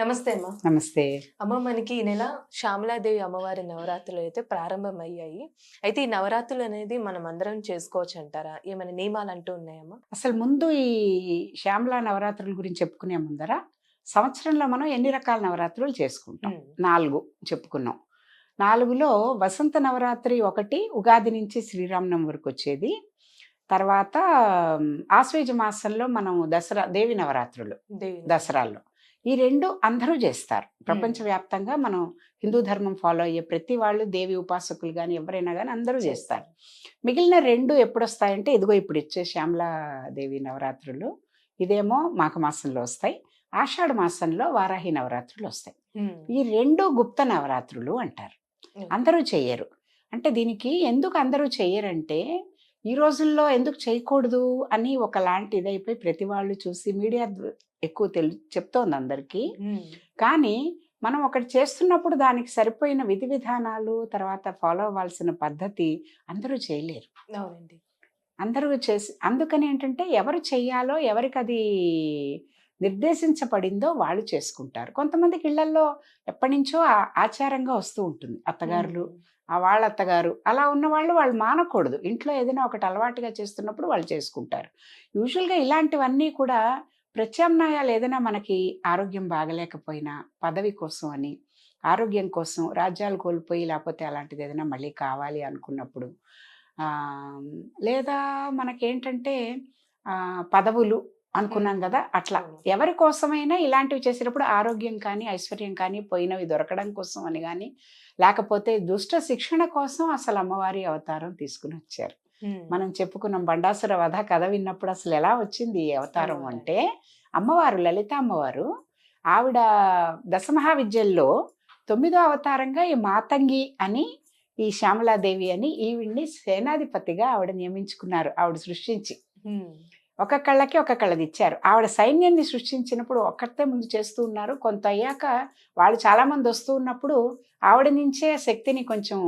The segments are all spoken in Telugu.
నమస్తే అమ్మ. నమస్తే. అమ్మ మనకి ఈ నెల శ్యామలాదేవి అమ్మవారి నవరాత్రులు అయితే ప్రారంభమయ్యాయి. అయితే ఈ నవరాత్రులు అనేది మనం అందరం చేసుకోవచ్చు అంటారా ఏమైనా నియమాలు అంటూ ఉన్నాయమ్మా అసలు ముందు ఈ శ్యామలా నవరాత్రుల గురించి చెప్పుకునే ముందర సంవత్సరంలో మనం ఎన్ని రకాల నవరాత్రులు చేసుకుంటాం? నాలుగు చెప్పుకున్నాం. నాలుగులో వసంత నవరాత్రి ఒకటి ఉగాది నుంచి శ్రీరామనవమి వరకు వచ్చేది. తర్వాత ఆశ్వేజ మాసంలో మనం దసరా దేవి నవరాత్రులు దేవి దసరాల్లో ఈ రెండు అందరూ చేస్తారు. ప్రపంచవ్యాప్తంగా మనం హిందూ ధర్మం ఫాలో అయ్యే ప్రతి వాళ్ళు దేవి ఉపాసకులు కానీ ఎవరైనా కానీ అందరూ చేస్తారు. మిగిలిన రెండు ఎప్పుడు వస్తాయంటే ఇదిగో ఇప్పుడు ఇచ్చే శ్యామలా దేవి నవరాత్రులు ఇదేమో మాఘమాసంలో వస్తాయి ఆషాఢ మాసంలో వారాహి నవరాత్రులు వస్తాయి. ఈ రెండు గుప్త నవరాత్రులు అంటారు. అందరూ చెయ్యరు అంటే దీనికి ఎందుకు అందరూ చెయ్యరంటే ఈ రోజుల్లో ఎందుకు చేయకూడదు అని ఒకలాంటి ఇదైపోయి ప్రతి వాళ్ళు చూసి మీడియా ఎక్కువ తెలు చెప్తోంది అందరికీ. కానీ మనం ఒకటి చేస్తున్నప్పుడు దానికి సరిపోయిన విధి విధానాలు తర్వాత ఫాలో అవ్వాల్సిన పద్ధతి అందరూ చేయలేరు. అవునండి. అందరూ చేసి అందుకని ఏంటంటే ఎవరు చెయ్యాలో ఎవరికి అది నిర్దేశించబడిందో వాళ్ళు చేసుకుంటారు. కొంతమందికి ఇళ్ళలో ఎప్పటి నుంచో ఆచారంగా వస్తూ ఉంటుంది. అత్తగారులు ఆ వాళ్ళ అత్తగారు అలా ఉన్న వాళ్ళు వాళ్ళు మానకూడదు. ఇంట్లో ఏదైనా ఒకటి అలవాటుగా చేస్తున్నప్పుడు వాళ్ళు చేసుకుంటారు. యూజువల్గా ఇలాంటివన్నీ కూడా ప్రత్యామ్నాయాలు ఏదైనా మనకి ఆరోగ్యం బాగలేకపోయినా పదవి కోసం అని ఆరోగ్యం కోసం రాజ్యాలు కోల్పోయి లేకపోతే అలాంటిది ఏదైనా మళ్ళీ కావాలి అనుకున్నప్పుడు లేదా మనకేంటంటే పదవులు అనుకున్నాం కదా అట్లా. ఎవరి కోసమైనా ఇలాంటివి చేసేటప్పుడు ఆరోగ్యం కానీ ఐశ్వర్యం కానీ పోయినవి దొరకడం కోసం అని కానీ లేకపోతే దుష్ట శిక్షణ కోసం అసలు అమ్మవారి అవతారం తీసుకుని వచ్చారు. మనం చెప్పుకున్నాం బండాసుర వధ కథ విన్నప్పుడు అసలు ఎలా వచ్చింది ఈ అవతారం. అంటే అమ్మవారు లలిత అమ్మవారు ఆవిడ దశమహావిద్యల్లో తొమ్మిదో అవతారంగా ఈ మాతంగి అని ఈ శ్యామలాదేవి అని ఈవిడ్ని సేనాధిపతిగా ఆవిడ నియమించుకున్నారు ఆవిడ సృష్టించి. ఒక కళ్ళకి ఒక కళ్ళది ఇచ్చారు ఆవిడ సైన్యాన్ని సృష్టించినప్పుడు ఒక్కటే ముందు చేస్తూ ఉన్నారు. కొంత అయ్యాక వాళ్ళు చాలా మంది వస్తూ ఉన్నప్పుడు ఆవిడ నుంచే శక్తిని కొంచెం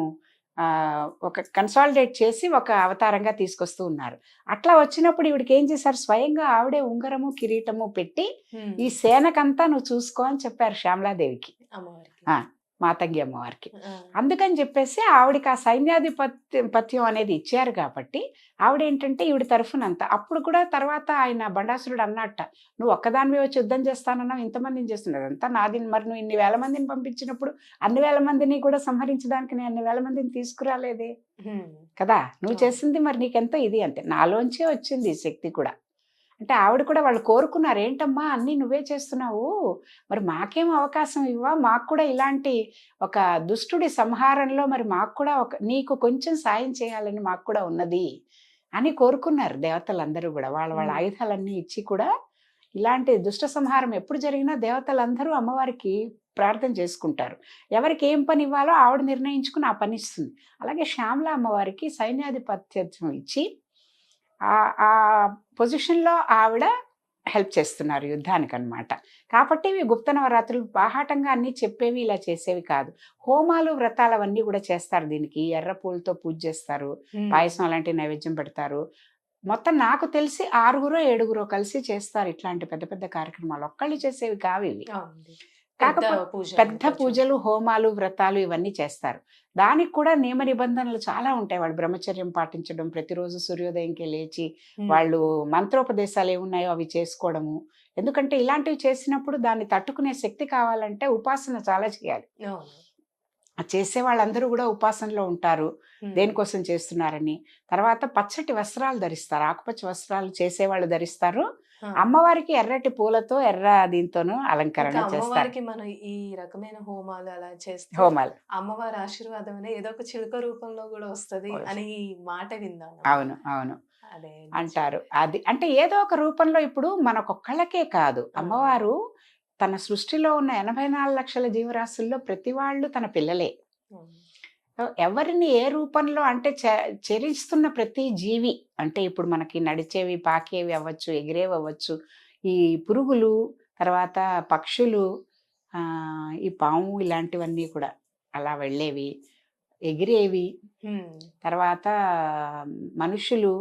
ఒక కన్సాలిడేట్ చేసి ఒక అవతారంగా తీసుకొస్తూ ఉన్నారు. అట్లా వచ్చినప్పుడు ఈవిడికి ఏం చేశారు? స్వయంగా ఆవిడే ఉంగరము కిరీటము పెట్టి ఈ సేనకంతా నువ్వు చూసుకో అని చెప్పారు శ్యామలాదేవికి. మాతంగి అమ్మవారికి అందుకని చెప్పేసి ఆవిడకి ఆ సైన్యాధిపత్యం పత్యం అనేది ఇచ్చారు కాబట్టి ఆవిడ ఏంటంటే ఈవిడ తరఫునంత. అప్పుడు కూడా తర్వాత ఆయన బండాసురుడు అన్నట్ట నువ్వు ఒక్కదానివే వచ్చి యుద్ధం చేస్తానన్నావు ఇంతమందిని చేస్తున్నావు అంతా నాది మరి నువ్వు ఇన్ని వేల మందిని పంపించినప్పుడు అన్ని వేల మందిని కూడా సంహరించడానికి నేను అన్ని వేల మందిని తీసుకురాలేదే? కదా నువ్వు. చేసింది మరి నీకెంతో ఇది అంతే. నాలోంచే వచ్చింది ఈ శక్తి కూడా. అంటే ఆవిడ కూడా వాళ్ళు కోరుకున్నారు ఏంటమ్మా అన్నీ నువ్వే చేస్తున్నావు. మరి మాకేం అవకాశం ఇవ్వా? మాకు కూడా ఇలాంటి ఒక దుష్టుడి సంహారంలో మరి మాకు కూడా ఒక నీకు కొంచెం సాయం చేయాలని మాకు కూడా ఉన్నది అని కోరుకున్నారు దేవతలందరూ కూడా. వాళ్ళ వాళ్ళ. ఆయుధాలన్నీ ఇచ్చి కూడా ఇలాంటి దుష్ట సంహారం ఎప్పుడు జరిగినా దేవతలందరూ అమ్మవారికి ప్రార్థన చేసుకుంటారు. ఎవరికి ఏం పని ఇవ్వాలో ఆవిడ నిర్ణయించుకుని ఆ పని ఇస్తుంది. అలాగే శ్యామల అమ్మవారికి సైన్యాధిపత్యం ఇచ్చి ఆ ఆ పొజిషన్లో ఆవిడ హెల్ప్ చేస్తున్నారు యుద్ధానికి అన్నమాట కాబట్టి ఇవి గుప్త నవరాత్రులు బాహాటంగా అన్ని చెప్పేవి ఇలా చేసేవి కాదు. హోమాలు వ్రతాలు అవన్నీ కూడా చేస్తారు దీనికి. ఎర్ర పూలతో పూజ చేస్తారు. పాయసం అలాంటి నైవేద్యం పెడతారు. మొత్తం నాకు తెలిసి ఆరుగురో ఏడుగురో కలిసి చేస్తారు ఇట్లాంటి పెద్ద పెద్ద కార్యక్రమాలు. ఒక్కళ్ళు చేసేవి కావు కాకపోతే పెద్ద. పూజలు హోమాలు వ్రతాలు ఇవన్నీ చేస్తారు. దానికి కూడా నియమ నిబంధనలు చాలా ఉంటాయి. వాళ్ళు బ్రహ్మచర్యం పాటించడం ప్రతిరోజు సూర్యోదయంకి లేచి వాళ్ళు మంత్రోపదేశాలు ఏమున్నాయో అవి చేసుకోవడము. ఎందుకంటే ఇలాంటివి చేసినప్పుడు దాన్ని తట్టుకునే శక్తి కావాలంటే ఉపాసన చాలా చేయాలి. చేసే వాళ్ళందరూ కూడా ఉపాసనలో ఉంటారు. దేనికోసం చేస్తున్నారని. తర్వాత పచ్చటి వస్త్రాలు ధరిస్తారు. ఆకుపచ్చ వస్త్రాలు చేసేవాళ్ళు ధరిస్తారు. అమ్మవారికి ఎర్రటి పూలతో ఎర్ర దీంతోనూ అలంకరణ అమ్మవారికి మనం ఈ రకమైన హోమాలు అలా చేస్తే హోమాలు. అమ్మవారి ఆశీర్వాదం అనేది ఏదో ఒక చిలుక రూపంలో కూడా వస్తది. అని ఈ మాట విందాను అవును అవును. అదే అంటారు. అది అంటే ఏదో ఒక రూపంలో ఇప్పుడు మనకొక్కళ్ళకే కాదు. అమ్మవారు తన సృష్టిలో ఉన్న ఎనభై నాలుగు లక్షల జీవరాశుల్లో ప్రతి వాళ్ళు తన పిల్లలే. ఎవరిని ఏ రూపంలో అంటే చ- చరిస్తున్న ప్రతి జీవి అంటే ఇప్పుడు మనకి నడిచేవి పాకేవి అవ్వచ్చు ఎగిరేవి అవ్వచ్చు ఈ పురుగులు తర్వాత పక్షులు ఈ పాము ఇలాంటివన్నీ కూడా అలా వెళ్ళేవి ఎగిరేవి తర్వాత మనుషులు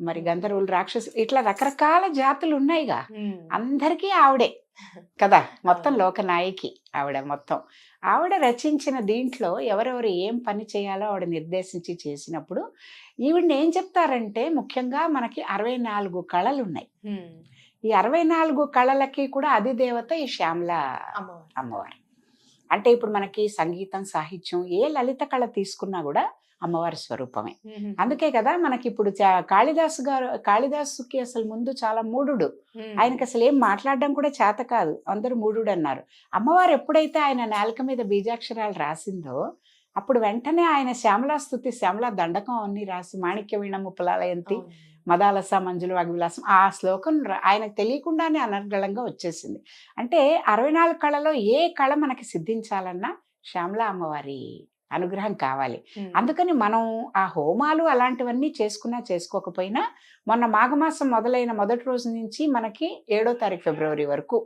మరి గంధర్వులు రాక్షసు ఇట్లా రకరకాల జాతులు ఉన్నాయిగా. అందరికీ ఆవిడే కదా మొత్తం. లోకనాయకి ఆవిడ మొత్తం ఆవిడ రచించిన దీంట్లో ఎవరెవరు ఏం పని చేయాలో ఆవిడ నిర్దేశించి చేసినప్పుడు ఈవిడ్ని ఏం చెప్తారంటే ముఖ్యంగా మనకి అరవై నాలుగు కళలు ఉన్నాయి. ఈ అరవై నాలుగు కళలకి కూడా అధిదేవత ఈ శ్యామల అమ్మవారు అంటే ఇప్పుడు మనకి సంగీతం సాహిత్యం ఏ లలిత కళ తీసుకున్నా కూడా అమ్మవారి స్వరూపమే. అందుకే కదా మనకి ఇప్పుడు కాళిదాసు గారు కాళిదాసుకి అసలు ముందు చాలా ఉమ్. ఆయనకి అసలు ఏం మాట్లాడడం కూడా చేత కాదు అందరూ మూఢుడు అన్నారు అమ్మవారు ఎప్పుడైతే ఆయన నేలక మీద బీజాక్షరాలు రాసిందో అప్పుడు వెంటనే ఆయన శ్యామలా స్థుతి శ్యామలా దండకం అన్ని రాసి మాణిక్య వీణ ముప్పలాలయంతి అవును. మదాలస మంజులు వాగ్విలాసం ఆ శ్లోకం ఆయనకు తెలియకుండానే అనర్గళంగా వచ్చేసింది అంటే అరవై నాలుగు కళలో ఏ కళ మనకి సిద్ధించాలన్నా శ్యామలా అమ్మవారి అనుగ్రహం కావాలి. అందుకని మనం ఆ హోమాలు అలాంటివన్నీ చేసుకున్నా చేసుకోకపోయినా మొన్న మాఘమాసం మొదలైన మొదటి రోజు నుంచి మనకి ఏడో తారీఖు ఫిబ్రవరి వరకు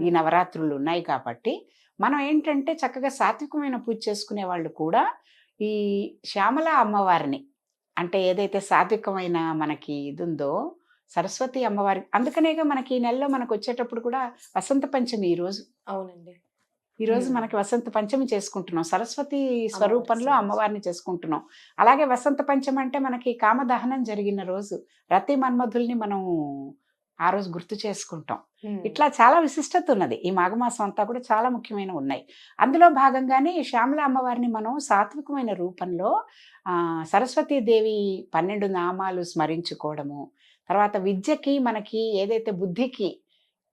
ఈ నవరాత్రులు ఉన్నాయి కాబట్టి మనం ఏంటంటే చక్కగా సాత్వికమైన పూజ చేసుకునే వాళ్ళు కూడా ఈ శ్యామల అమ్మవారిని అంటే ఏదైతే సాత్వికమైన మనకి ఇది ఉందో సరస్వతి అమ్మవారి అందుకనేగా మనకి ఈ నెలలో మనకు వచ్చేటప్పుడు కూడా వసంత పంచమి ఈ రోజు. అవునండి. ఈ రోజు. మనకి వసంత పంచమి చేసుకుంటున్నాం సరస్వతి స్వరూపంలో స్వరూపం. అమ్మవారిని చేసుకుంటున్నాం అలాగే వసంత పంచమి అంటే మనకి కామదహనం జరిగిన రోజు రతి మన్మధుల్ని మనం ఆ రోజు గుర్తు చేసుకుంటాం. ఇట్లా చాలా విశిష్టత ఉన్నది ఈ మాఘమాసం అంతా కూడా చాలా ముఖ్యమైన ఉన్నాయి అందులో భాగంగానే శ్యామల అమ్మవారిని మనం సాత్వికమైన రూపంలో ఆ సరస్వతీదేవి పన్నెండు నామాలు స్మరించుకోవడము తర్వాత విద్యకి మనకి ఏదైతే బుద్ధికి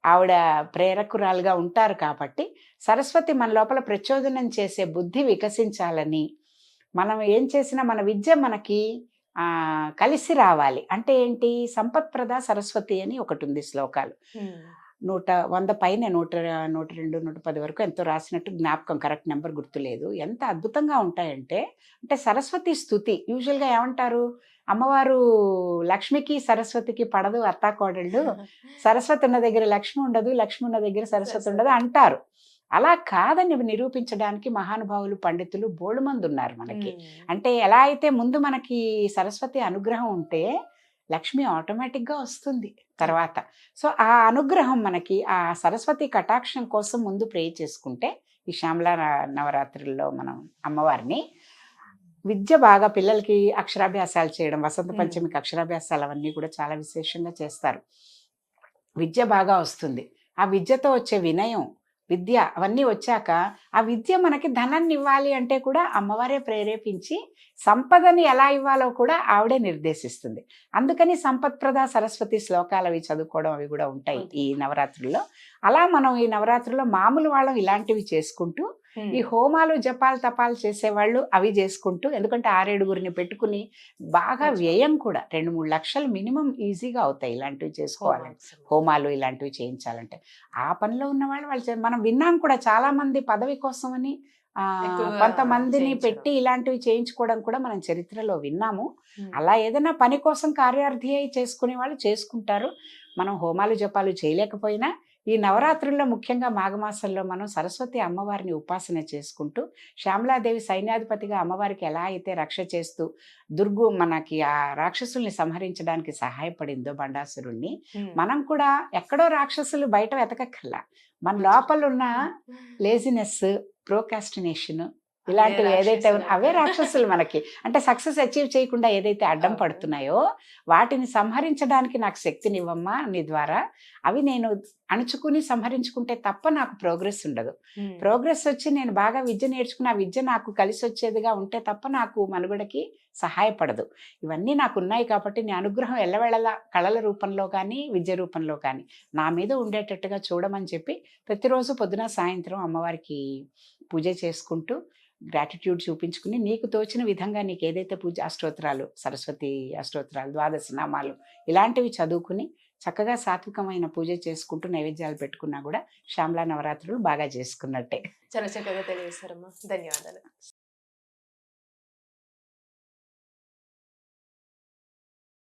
ఆవిడ ప్రేరకురాలుగా ఉంటారు కాబట్టి సరస్వతి మన లోపల ప్రచోదనం చేసే బుద్ధి వికసించాలని మనం ఏం చేసినా మన విద్య మనకి కలిసి రావాలి. అంటే ఏంటి? సంపత్ప్రద సరస్వతి అని ఒకటి ఉంది శ్లోకాలు. నూట వంద పైన నూట నూట రెండు నూట పది వరకు ఎంతో రాసినట్టు జ్ఞాపకం. కరెక్ట్ నెంబర్ గుర్తులేదు. ఎంత అద్భుతంగా ఉంటాయంటే అంటే సరస్వతి స్థుతి. యూజువల్గా ఏమంటారు? అమ్మవారు లక్ష్మికి సరస్వతికి పడదు అత్తాకోడళ్ళు. సరస్వతి ఉన్న దగ్గర లక్ష్మి ఉండదు లక్ష్మి ఉన్న దగ్గర సరస్వతి ఉండదు అంటారు. అలా కాదని నిరూపించడానికి మహానుభావులు పండితులు బోళ్ళు మంది ఉన్నారు మనకి. అంటే ఎలా అయితే ముందు మనకి సరస్వతి అనుగ్రహం ఉంటే లక్ష్మి ఆటోమేటిక్గా వస్తుంది తర్వాత. సో ఆ అనుగ్రహం మనకి ఆ సరస్వతి కటాక్షం కోసం ముందు ప్రే చేసుకుంటే ఈ శ్యామల నవరాత్రుల్లో మనం అమ్మవారిని విద్య బాగా పిల్లలకి అక్షరాభ్యాసాలు చేయడం వసంత. పంచమికి అక్షరాభ్యాసాలు అవన్నీ కూడా చాలా విశేషంగా చేస్తారు విద్య బాగా వస్తుంది ఆ విద్యతో వచ్చే వినయం విద్య అవన్నీ వచ్చాక ఆ విద్య మనకి ధనాన్ని ఇవ్వాలి అంటే కూడా అమ్మవారే ప్రేరేపించి సంపదని ఎలా ఇవ్వాలో కూడా ఆవిడే నిర్దేశిస్తుంది అందుకని సంపత్ప్రద సరస్వతి శ్లోకాలు అవి చదువుకోవడం అవి కూడా ఉంటాయి ఈ నవరాత్రుల్లో అలా మనం ఈ నవరాత్రుల్లో మామూలు వాళ్ళం ఇలాంటివి చేసుకుంటూ. ఈ హోమాలు జపాలు తపాలు చేసేవాళ్ళు అవి చేసుకుంటూ ఎందుకంటే ఆరేడుగురిని పెట్టుకుని బాగా. వ్యయం కూడా రెండు మూడు లక్షలు మినిమం ఈజీగా అవుతాయి ఇలాంటివి చేసుకోవాలి హోమాలు. ఇలాంటివి చేయించాలంటే ఆ పనిలో ఉన్న వాళ్ళు వాళ్ళు మనం విన్నాం కూడా చాలా మంది పదవి కోసమని కొంతమందిని. పెట్టి ఇలాంటివి చేయించుకోవడం కూడా మనం చరిత్రలో విన్నాము. అలా ఏదైనా పని కోసం కార్యార్థి అయి చేసుకునే వాళ్ళు చేసుకుంటారు మనం హోమాలు జపాలు చేయలేకపోయినా ఈ నవరాత్రుల్లో ముఖ్యంగా మాఘమాసంలో మనం సరస్వతి అమ్మవారిని ఉపాసన చేసుకుంటూ శ్యామలాదేవి సైన్యాధిపతిగా అమ్మవారికి ఎలా అయితే రక్ష చేస్తూ దుర్గు మనకి ఆ రాక్షసుల్ని సంహరించడానికి సహాయపడిందో బండాసురుణ్ణి. మనం కూడా ఎక్కడో రాక్షసులు బయట వెతకక్కర్లా మన లోపల ఉన్న లేజినెస్ ప్రోకాస్టినేషన్ ఇలాంటివి ఏదైతే అవే రాక్షసులు మనకి అంటే సక్సెస్ అచీవ్ చేయకుండా ఏదైతే అడ్డం. పడుతున్నాయో వాటిని సంహరించడానికి నాకు శక్తినివ్వమ్మా నీ ద్వారా అవి నేను అణుచుకుని సంహరించుకుంటే తప్ప నాకు ప్రోగ్రెస్ ఉండదు. ప్రోగ్రెస్ వచ్చి నేను బాగా విద్య నేర్చుకుని ఆ విద్య నాకు కలిసి వచ్చేదిగా ఉంటే తప్ప నాకు మనుగడకి సహాయపడదు ఇవన్నీ నాకు ఉన్నాయి కాబట్టి నీ అనుగ్రహం ఎల్లవేళలా కళల రూపంలో కానీ విద్య రూపంలో కానీ నా మీద ఉండేటట్టుగా చూడమని చెప్పి ప్రతిరోజు పొద్దున సాయంత్రం అమ్మవారికి పూజ చేసుకుంటూ గ్రాటిట్యూడ్ చూపించుకుని నీకు తోచిన విధంగా నీకు ఏదైతే పూజ అష్టోత్తరాలు సరస్వతి అష్టోత్తరాలు ద్వాదశ నామాలు ఇలాంటివి చదువుకుని చక్కగా సాత్వికమైన పూజ చేసుకుంటూ నైవేద్యాలు పెట్టుకున్నా కూడా శ్యామలా నవరాత్రులు బాగా చేసుకున్నట్టే. చాలా చక్కగా తెలియజేశారమ్మా. ధన్యవాదాలు.